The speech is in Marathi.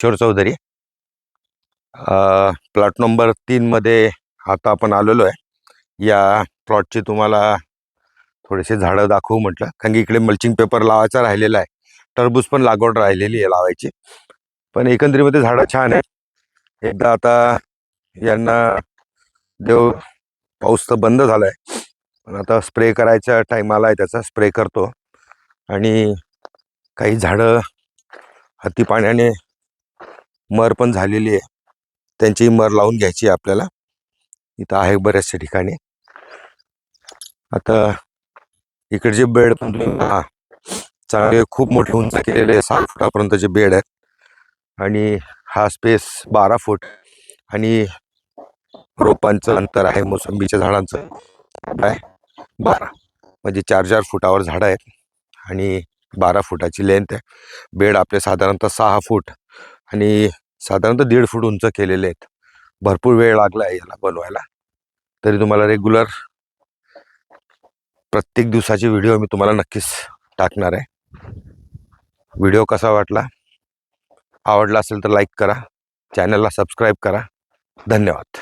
किशोर चौधरी. प्लॉट नंबर तीनमध्ये आता आपण आलेलो आहे. या प्लॉटचे तुम्हाला थोडेसे झाडं दाखवू म्हटलं. कारण की इकडे मल्चिंग पेपर लावायचा राहिलेला आहे. टरबूज पण लागवड राहिलेली आहे लावायची. पण एकंदरीमध्ये झाडं छान आहे एकदा आता यांना देव पाऊस तर बंद झाला आहे पण आता स्प्रे करायचा टाईम आला आहे त्याचा. स्प्रे करतो. आणि काही झाडं हाती पाण्याने मर पण झालेली आहे. त्यांची मर लावून घ्यायची आपल्याला. इथं आहे बऱ्याचशा ठिकाणी. आता इकडचे बेड पण तुम्ही चांगले खूप मोठे उंच केलेले आहे सहा फुटापर्यंतचे बेड आहेत. आणि हा स्पेस बारा फूट आणि रोपांचं अंतर आहे मोसंबीच्या झाडांचं काय बारा. म्हणजे चार चार फुटावर झाडं आहेत आणि बारा फुटाची लेंथ आहे. बेड आपले साधारणतः सहा फूट आणि साधारणतः दीड फूट उंच केलेले आहेत. भरपूर वेळ लागला आहे याला बनवायला. तरी तुम्हाला रेग्युलर प्रत्येक दिवसाची व्हिडिओ मी तुम्हाला नक्कीच टाकणार आहे. व्हिडिओ कसा वाटला? आवडला असेल तर लाईक करा. चॅनलला सबस्क्राईब करा. धन्यवाद.